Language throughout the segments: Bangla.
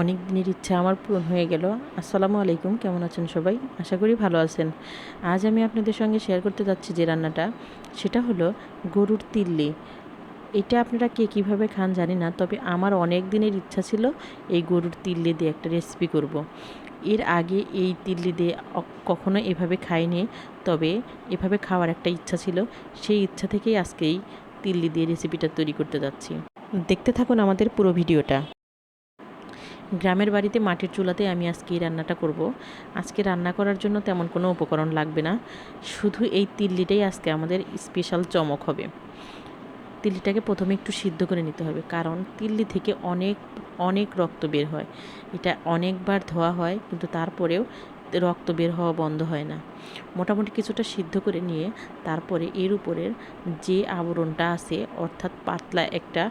অনেক দিনের ইচ্ছা আমার পূরণ হয়ে গেল। আসসালামু আলাইকুম, কেমন আছেন সবাই? আশা করি ভালো আছেন। আজ আমি আপনাদের সঙ্গে শেয়ার করতে যাচ্ছি যে রান্নাটা, সেটা হলো গরুর তিল্লি। এটা আপনারা কে কীভাবে খান জানি না, তবে আমার অনেক দিনের ইচ্ছা ছিল এই গরুর তিল্লি দিয়ে একটা রেসিপি করব। এর আগে এই তিল্লি দিয়ে কখনো এভাবে খাইনি, তবে এভাবে খাওয়ার একটা ইচ্ছা ছিল। সেই ইচ্ছা থেকেই আজকেই তিল্লি দিয়ে রেসিপিটা তৈরি করতে যাচ্ছি। দেখতে থাকুন আমাদের পুরো ভিডিওটা। গ্রামের বাড়িতে মাটির চুলাতে আমি আজকে এই রান্নাটা করব। আজকে রান্না করার জন্য তেমন কোনো উপকরণ লাগবে না। শুধু এই তিল্লিটাই আজকে আমাদের স্পেশাল চমক হবে। তিল্লিটাকে প্রথমে একটু সিদ্ধ করে নিতে হবে, কারণ তিল্লি থেকে অনেক অনেক রক্ত বের হয়। এটা অনেকবার ধোয়া হয়, কিন্তু তারপরেও রক্ত বের হওয়া বন্ধ হয় না। মোটামুটি কিছুটা সিদ্ধ করে নিয়ে তারপরে এর উপরের যে আবরণটা আছে, অর্থাৎ পাতলা একটা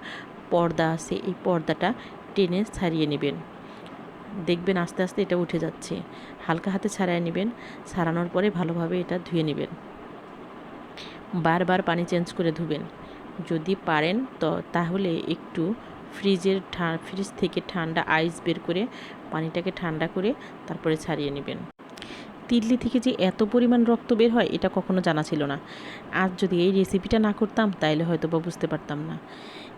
পর্দা আছে, এই পর্দাটা টেনে ছাড়িয়ে নেবেন। দেখবেন আস্তে আস্তে এটা উঠে যাচ্ছে। হালকা হাতে ছাড়াই নেবেন, ছাড়ানোর পরে ভালোভাবে এটা ধুয়ে নেবেন। বারবার পানি চেঞ্জ করে ধুবেন। যদি পারেন তো তাহলে একটু ফ্রিজের ফ্রিজ থেকে ঠান্ডা আইস বের করে পানিটাকে ঠান্ডা করে তারপরে ছাড়িয়ে নেবেন। তিল্লি থেকে যে এত পরিমাণ রক্ত বের হয় এটা কখনো জানা ছিল না। আজ যদি এই রেসিপিটা না করতাম তাইলে হয়তো বা বুঝতে পারতাম না।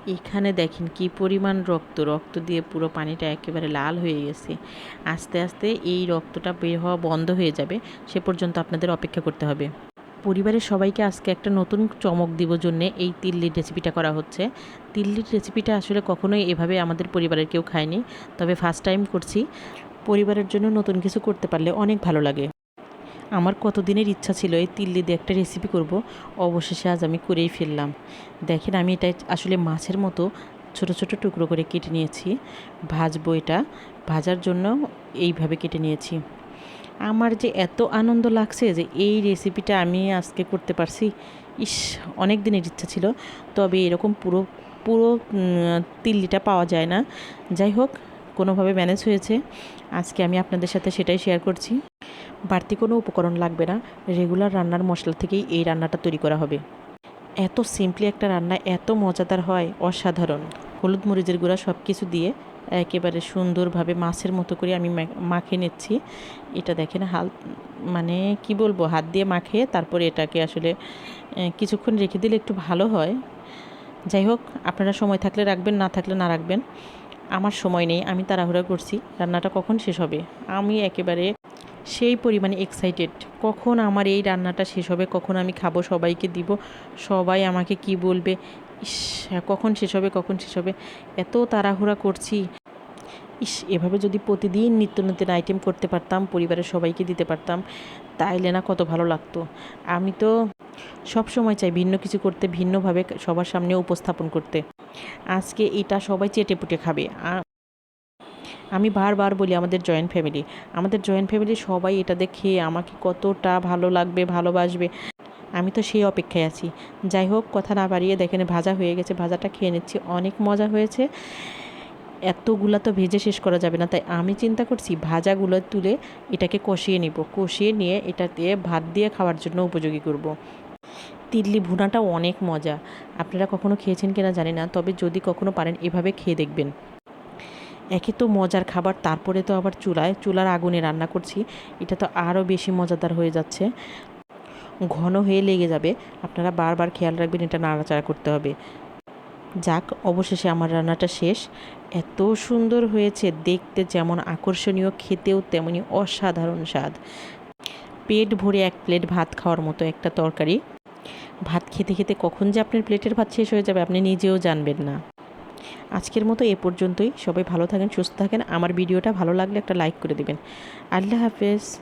এখানে দেখেন কি পরিমাণ রক্ত। রক্ত দিয়ে পুরো পানিটা একেবারে লাল হয়ে গেছে। আস্তে আস্তে এই রক্তটা বের হওয়া বন্ধ হয়ে যাবে। সে পর্যন্ত আপনাদের অপেক্ষা করতে হবে। পরিবারের সবাইকে আজকে একটা নতুন চমক দিব জন্যে এই তিল্লির রেসিপিটা করা হচ্ছে। তিল্লির রেসিপিটা আসলে কখনোই এভাবে আমাদের পরিবারের কেউ খায়নি। তবে ফার্স্ট টাইম করছি। পরিবারের জন্য নতুন কিছু করতে পারলে অনেক ভালো লাগে। আমার কতদিনের ইচ্ছা ছিল এই তিল্লি দিয়ে একটা রেসিপি করব, অবশেষে আজ আমি করেই ফেললাম। দেখেন, আমি এটা আসলে মাছের মতো ছোট ছোট টুকরো করে কেটে নিয়েছি। ভাজবো এটা, ভাজার জন্য এইভাবে কেটে নিয়েছি। আমার যে এত আনন্দ লাগছে যে এই রেসিপিটা আমি আজকে করতে পারছি, ইস অনেক দিনের ইচ্ছা ছিল। তবে এরকম পুরো পুরো তিল্লিটা পাওয়া যায় না। যাই হোক, কোনোভাবে ম্যানেজ হয়েছে। আজকে আমি আপনাদের সাথে সেটাই শেয়ার করছি। বাড়তি কোনো উপকরণ লাগবে না। রেগুলার রান্নার মশলা থেকেই এই রান্নাটা তৈরি করা হবে। এত সিম্পলি একটা রান্না এত মজাদার হয়, অসাধারণ। হলুদ মরিচের গুঁড়া সব কিছু দিয়ে একেবারে সুন্দরভাবে মাছের মতো করে আমি মাখে নিচ্ছি। এটা দেখেন হাল মানে কি বলব, হাত দিয়ে মাখে তারপরে এটাকে আসলে কিছুক্ষণ রেখে দিলে একটু ভালো হয়। যাই হোক, আপনারা সময় থাকলে রাখবেন, না থাকলে না রাখবেন। আমার সময় নেই, আমি তাড়াহুড়া করছি। রান্নাটা কখন শেষ হবে? আমি একেবারে সেই পরিমাণে এক্সাইটেড কখন আমার এই রান্নাটা শেষ হবে, কখন আমি খাব, সবাইকে দিব, সবাই আমাকে কি বলবে? ইস, কখন শেষ হবে, কখন শেষ হবে? এত তাড়াহুড়া করছি। ইস, এভাবে যদি প্রতিদিন নিত্য নতুন আইটেম করতে পারতাম, পরিবারের সবাইকে দিতে পারতাম, তাইলে না কত ভালো লাগতো। আমি তো সব সময় চাই ভিন্ন কিছু করতে, ভিন্নভাবে সবার সামনে উপস্থাপন করতে। আজকে এটা সবাই চেটে পুটে খাবে আমি বারবার বলি আমাদের জয়েন্ট ফ্যামিলি আমাদের জয়েন্ট ফ্যামিলি সবাই এটা দেখে আমাকে কতটা ভালো লাগবে, ভালোবাসবে। আমি তো সেই অপেক্ষায় আছি। যাই হোক, কথা না বাড়িয়ে দেখেন ভাজা হয়ে গেছে, ভাজাটা খেয়ে নিচ্ছি। অনেক মজা হয়েছে। এতগুলা তো ভেজে শেষ করা যাবে না। তাই আমি চিন্তা করছি ভাজাগুলো তুলে এটাকে কষিয়ে নিব। কষিয়ে নিয়ে এটাতে ভাত দিয়ে খাওয়ার জন্য উপযোগী করব। তিল্লি ভুনাটা অনেক মজা। আপনারা কখনো খেয়েছেন কিনা জানি না। তবে যদি কখনো পারেন এভাবে খেয়ে দেখবেন। একে তো মজার খাবার, তারপরে তো আবার চুলায়, চুলার আগুনে রান্না করছি। এটা তো আরও বেশি মজাদার হয়ে যাচ্ছে। ঘন হয়ে লেগে যাবে। আপনারা বারবার খেয়াল রাখবেন, এটা নাড়াচাড়া করতে হবে। যাক, অবশেষে আমার রান্নাটা শেষ। এত সুন্দর হয়েছে, দেখতে যেমন আকর্ষণীয়, খেতেও তেমনি অসাধারণ স্বাদ। পেট ভরে এক প্লেট ভাত খাওয়ার মতো একটা তরকারি। ভাত খেতে খেতে কখন যে আপনার প্লেটের ভাত শেষ হয়ে যাবে, আপনি নিজেও জানবেন না। আজকের মতো এ পর্যন্তই। সবাই ভালো থাকেন, সুস্থ থাকেন। আমার ভিডিওটা ভালো লাগলে একটা লাইক করে দেবেন। আল্লাহ হাফেজ।